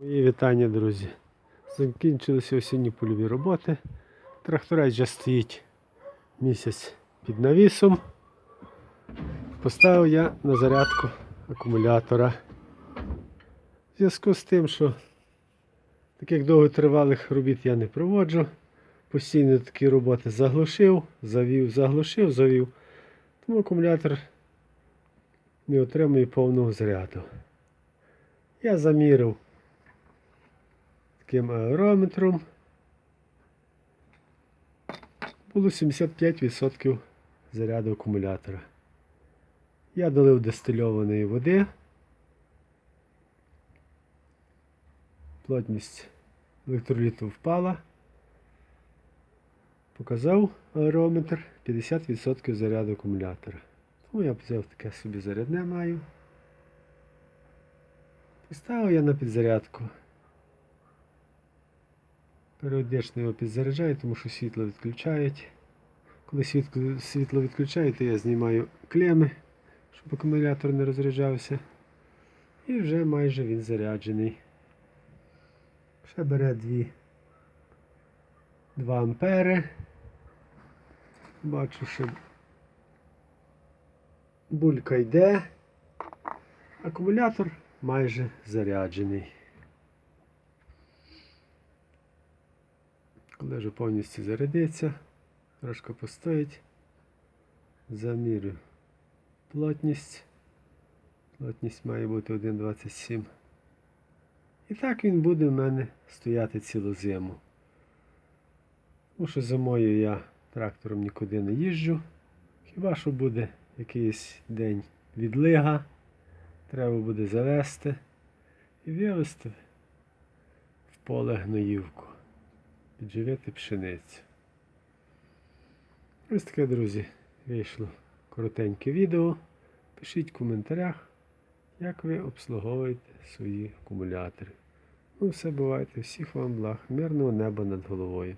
Мої вітання, друзі. Закінчилися осінні польові роботи. Тракторець вже стоїть місяць під навісом. Поставив я на зарядку акумулятора. В зв'язку з тим, що таких довготривалих робіт я не проводжу. Постійно такі роботи заглушив, завів, заглушив, завів. Тому акумулятор не отримує повного заряду. Я замірив таким аерометром. Було 75% заряду акумулятора. Я долив дистильованої води. Плотність електроліту впала. Показав аерометр 50% заряду акумулятора. Тому я взяв таке собі зарядне маю. Поставив я на підзарядку. Періодично його підзаряджаю, тому що світло відключають. Коли світло, відключають, то я знімаю клеми, щоб акумулятор не розряджався. І вже майже він заряджений. Ще бере 2, 2 ампери. Бачу, що булька йде. Акумулятор майже заряджений. Вже повністю зарядиться, трошки постоїть, замірю плотність. Плотність має бути 1,27. І так він буде в мене стояти цілу зиму. Тому що зимою я трактором нікуди не їжджу. Хіба що буде якийсь день відлига, треба буде завести і вивезти в поле гноївку підживити пшеницю. Ось таке, друзі, вийшло коротеньке відео. Пишіть в коментарях, як ви обслуговуєте свої акумулятори. Ну, все бувайте, всіх вам благ, мирного неба над головою.